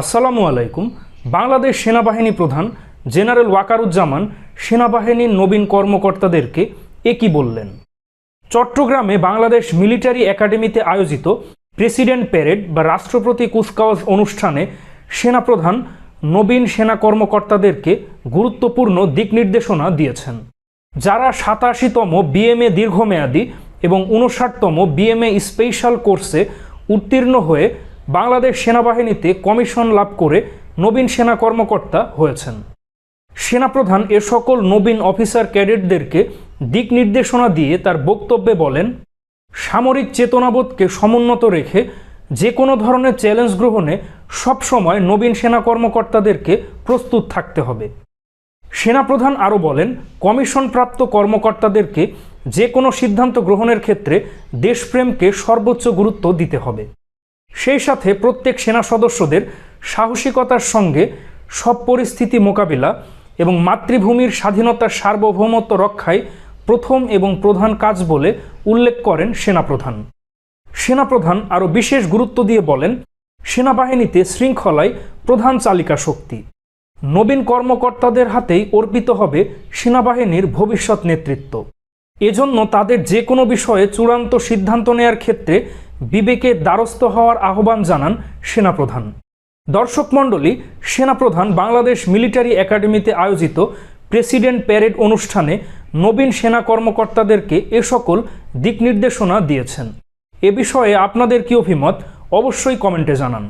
আসসালামু আলাইকুম। বাংলাদেশ সেনাবাহিনী প্রধান জেনারেল ওয়াকারুজ্জামান সেনাবাহিনীর নবীন কর্মকর্তাদেরকে একই বললেন? চট্টগ্রামে বাংলাদেশ মিলিটারি একাডেমিতে আয়োজিত প্রেসিডেন্ট প্যারেড বা রাষ্ট্রপতি কুচকাওয়াজ অনুষ্ঠানে সেনাপ্রধান নবীন সেনা কর্মকর্তাদেরকে গুরুত্বপূর্ণ দিক নির্দেশনা দিয়েছেন। যারা সাতাশিতম বিএমএ দীর্ঘমেয়াদী এবং উনষাটতম বিএমএ স্পেশাল কোর্সে উত্তীর্ণ হয়ে বাংলাদেশ সেনাবাহিনীতে কমিশন লাভ করে নবীন সেনা কর্মকর্তা হয়েছেন। সেনাপ্রধান এ সকল নবীন অফিসার ক্যাডেটদেরকে দিক নির্দেশনা দিয়ে তার বক্তব্যে বলেন, সামরিক চেতনাবোধকে সমুন্নত রেখে যে কোনো ধরনের চ্যালেঞ্জ গ্রহণে সবসময় নবীন সেনা কর্মকর্তাদেরকে প্রস্তুত থাকতে হবে। সেনাপ্রধান আরও বলেন, কমিশনপ্রাপ্ত কর্মকর্তাদেরকে যে কোনো সিদ্ধান্ত গ্রহণের ক্ষেত্রে দেশপ্রেমকে সর্বোচ্চ গুরুত্ব দিতে হবে। সেই সাথে প্রত্যেক সেনা সদস্যদের সাহসিকতার সঙ্গে সব পরিস্থিতি মোকাবিলা এবং মাতৃভূমির স্বাধীনতার সার্বভৌমত্ব রক্ষায় প্রথম এবং প্রধান কাজ বলে উল্লেখ করেন সেনাপ্রধান। সেনাপ্রধান আরও বিশেষ গুরুত্ব দিয়ে বলেন, সেনাবাহিনীতে শৃঙ্খলায় প্রধান চালিকা শক্তি। নবীন কর্মকর্তাদের হাতেই অর্পিত হবে সেনাবাহিনীর ভবিষ্যৎ নেতৃত্ব। এজন্য তাদের যে কোনো বিষয়ে চূড়ান্ত সিদ্ধান্ত নেয়ার ক্ষেত্রে বিবেকের দ্বারস্থ হওয়ার আহ্বান জানান সেনাপ্রধান। দর্শক মণ্ডলী, সেনাপ্রধান বাংলাদেশ মিলিটারি একাডেমিতে আয়োজিত প্রেসিডেন্ট প্যারেড অনুষ্ঠানে নবীন সেনা কর্মকর্তাদেরকে এ সকল দিক নির্দেশনা দিয়েছেন। এ বিষয়ে আপনাদের কি অভিমত, অবশ্যই কমেন্টে জানান।